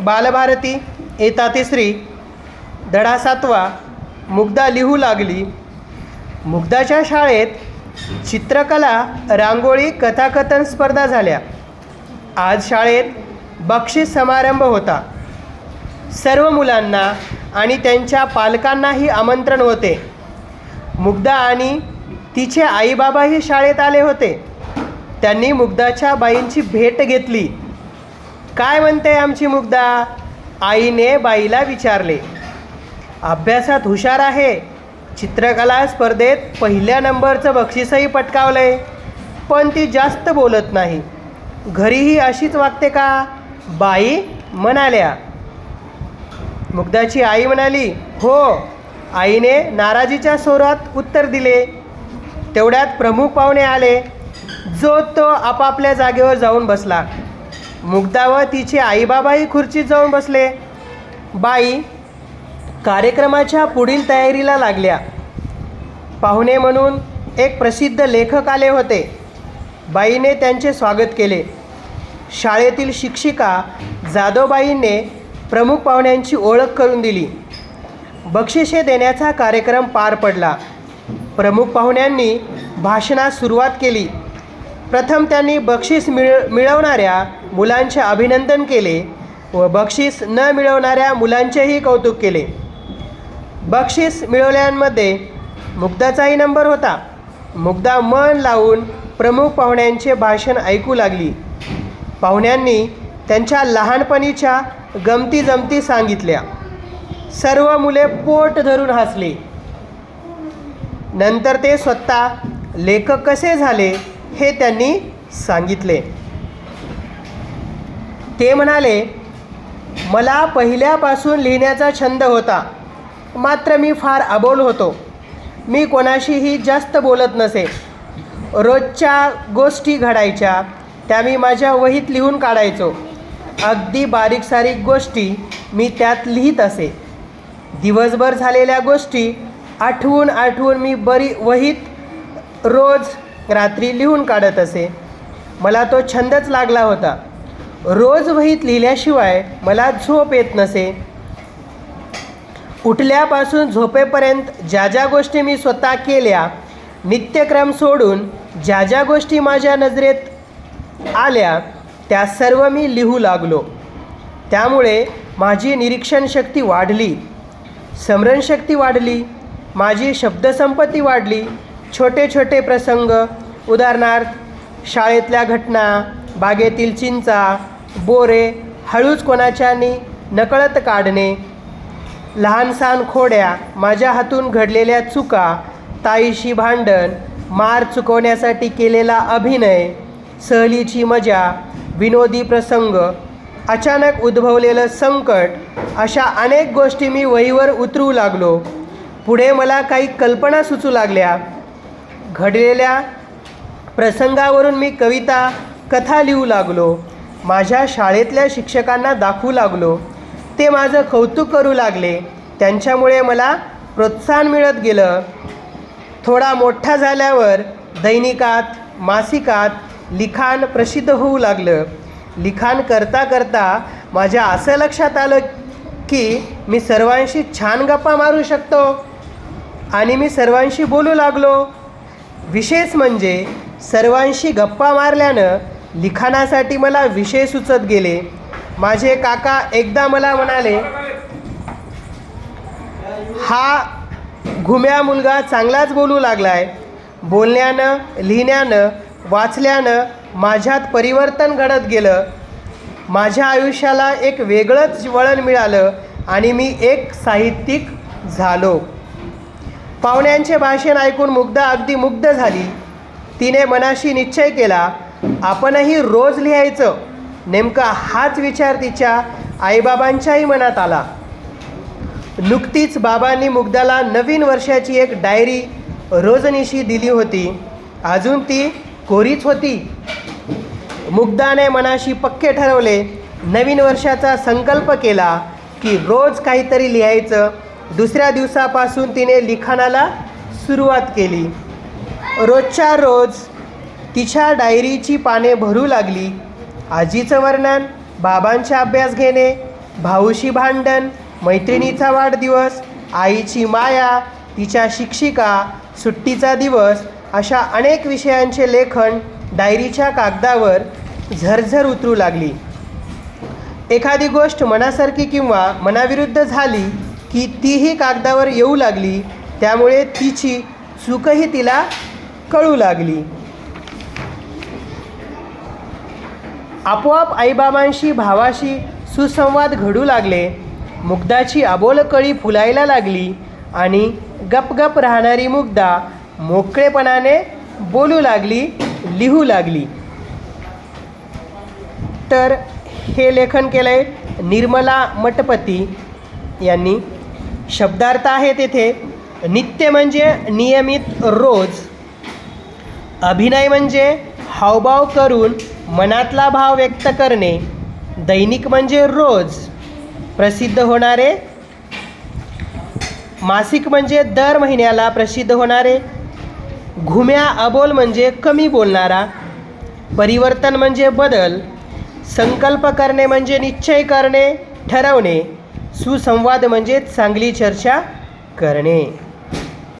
बालभारती येता तिसरी धडा सातवा. मुग्धा लिहू लागली. मुग्धाच्या शाळेत चित्रकला रांगोळी कथाकथन स्पर्धा झाल्या. आज शाळेत बक्षीस समारंभ होता. सर्व मुलांना आणि त्यांच्या पालकांनाही आमंत्रण होते. मुग्धा आणि तिचे आईबाबाही शाळेत आले होते. त्यांनी मुग्धाच्या बाईंची भेट घेतली. काय म्हणते आमची मुग्धा? आईने बाईला विचारले. अभ्यासात हुशार आहे. चित्रकला स्पर्धेत पहिल्या नंबरचं बक्षीसही पटकावलंय. पण ती जास्त बोलत नाही. घरीही अशीच वागते का? बाई म्हणाल्या. मुग्धाची आई म्हणाली हो. आईने नाराजीच्या स्वरात उत्तर दिले. तेवढ्यात प्रमुख पाहुणे आले. जो तो आपापल्या जागेवर जाऊन बसला. मुग्धा व तिचे आईबाबाही खुर्चीत जाऊन बसले. बाई कार्यक्रमाच्या पुढील तयारीला लागल्या. पाहुणे म्हणून एक प्रसिद्ध लेखक आले होते. बाईने त्यांचे स्वागत केले. शाळेतील शिक्षिका जाधवबाईंने प्रमुख पाहुण्यांची ओळख करून दिली. बक्षिसे देण्याचा कार्यक्रम पार पडला. प्रमुख पाहुण्यांनी भाषणास सुरुवात केली. प्रथम त्यांनी बक्षीस मिळ मिळवणाऱ्या मुलांचे अभिनंदन केले व बक्षीस न मिळवणाऱ्या मुलांचेही कौतुक केले. बक्षीस मिळवल्यांमध्ये मुग्धाचाही नंबर होता. मुग्धा मन लावून प्रमुख पाहुण्यांचे भाषण ऐकू लागली. पाहुण्यांनी त्यांच्या लहानपणीच्या गमती जमती सांगितल्या. सर्व मुले पोट धरून हसली. नंतर ते स्वतः लेखक कसे झाले हे त्यांनी सांगितले. ते म्हणाले मला पहिल्यापासून लिहिण्याचा छंद होता. मात्र मी फार अबोल होतो. मी कोणाशीही जास्त बोलत नसे. रोजच्या गोष्टी घडायच्या. त्या मी माझ्या वहीत लिहून काढायचो. अगदी बारीकसारीक गोष्टी मी त्यात लिहित असे. दिवसभर झालेल्या गोष्टी आठवून आठवून मी बरी वहीत रोज रात्री लिहून काढत असे. मला तो छंदच लागला होता. रोज वहीत लिहिल्याशिवाय मला झोप येत नसे. उठल्यापासून झोपेपर्यंत ज्या ज्या गोष्टी मी स्वतः केल्या नित्यक्रम सोडून ज्या ज्या गोष्टी माझ्या नजरेत आल्या त्या सर्व मी लिहू लागलो. त्यामुळे माझी निरीक्षण शक्ती वाढली. स्मरणशक्ती वाढली. माझी शब्दसंपत्ती वाढली. छोटे छोटे प्रसंग उदाहरणार्थ शाळेतल्या घटना बागेतील चिंचा बोरे हळूच कोणाच्यानी नकळत काढणे लहानसहान खोड्या माझ्या हातून घडलेल्या चुका ताईशी भांडण मार चुकवण्यासाठी केलेला अभिनय सहलीची मजा विनोदी प्रसंग अचानक उद्भवलेलं संकट अशा अनेक गोष्टी मी वहीवर उतरू लागलो. पुढे मला काही कल्पना सुचू लागल्या. घडलेल्या प्रसंगावरून मी कविता कथा लिहू लागलो. माझ्या शाळेतल्या शिक्षकांना दाखवू लागलो. ते माझं कौतुक करू लागले. त्यांच्यामुळे मला प्रोत्साहन मिळत गेलं. थोडा मोठा झाल्यावर दैनिकात मासिकात लिखाण प्रसिद्ध होऊ लागलं. लिखाण करता करता माझ्या असं लक्षात आलं की मी सर्वांशी छान गप्पा मारू शकतो आणि मी सर्वांशी बोलू लागलो. विशेष म्हणजे सर्वांशी गप्पा मारल्यानं लिखाणासाठी मला विषय सुचत गेले. माझे काका एकदा मला म्हणाले हा घुम्या मुलगा चांगलाच बोलू लागलाय. बोलण्यानं लिहिण्यानं वाचल्यानं माझ्यात परिवर्तन घडत गेलं. माझ्या आयुष्याला एक वेगळंच वळण मिळालं आणि मी एक साहित्यिक झालो. पाहुण्यांचे भाषण ऐकून मुग्धा अगदी मुग्ध झाली. तिने मनाशी निश्चय केला आपणही रोज लिहायचं. नेमका हाच विचार तिच्या आईबाबांच्याही मनात आला. नुकतीच बाबांनी मुग्धाला नवीन वर्षाची एक डायरी रोजनिशी दिली होती. अजून ती कोरीच होती. मुग्धाने मनाशी पक्के ठरवले नवीन वर्षाचा संकल्प केला की रोज काहीतरी लिहायचं. दुसऱ्या दिवसापासून तिने लिखाणाला सुरुवात केली. रोजच्या रोज तिच्या डायरीची पाने भरू लागली. आजीचं वर्णन बाबांचा अभ्यास घेणे भाऊशी भांडण मैत्रिणीचा वाढदिवस आईची माया तिच्या शिक्षिका सुट्टीचा दिवस अशा अनेक विषयांचे लेखन डायरीच्या कागदावर झरझर उतरू लागली. एखादी गोष्ट मनासारखी किंवा मनाविरुद्ध झाली की तीही कागदावर येऊ लागली त्यामुळे तिची चूकही तिला कळू लागली. आपोआप आईबाबांशी भावाशी सुसंवाद घडू लागले. मुग्धाची अबोलकळी फुलायला लागली आणि गपगप राहणारी मुग्धा मोकळेपणाने बोलू लागली लिहू लागली. तर हे लेखन केलं आहे निर्मला मटपती यांनी. शब्दार्थ आहे तेथे नित्य म्हणजे नियमित रोज. अभिनय म्हणजे हावभाव करून मनातला भाव व्यक्त करणे दैनिक म्हणजे रोज प्रसिद्ध होणारे मासिक म्हणजे दर महिन्याला प्रसिद्ध होणारे घुम्या अबोल म्हणजे कमी बोलणारा परिवर्तन म्हणजे बदल संकल्प करणे म्हणजे निश्चय करणे ठरवणे सुसंवाद म्हणजे चांगली चर्चा करणे.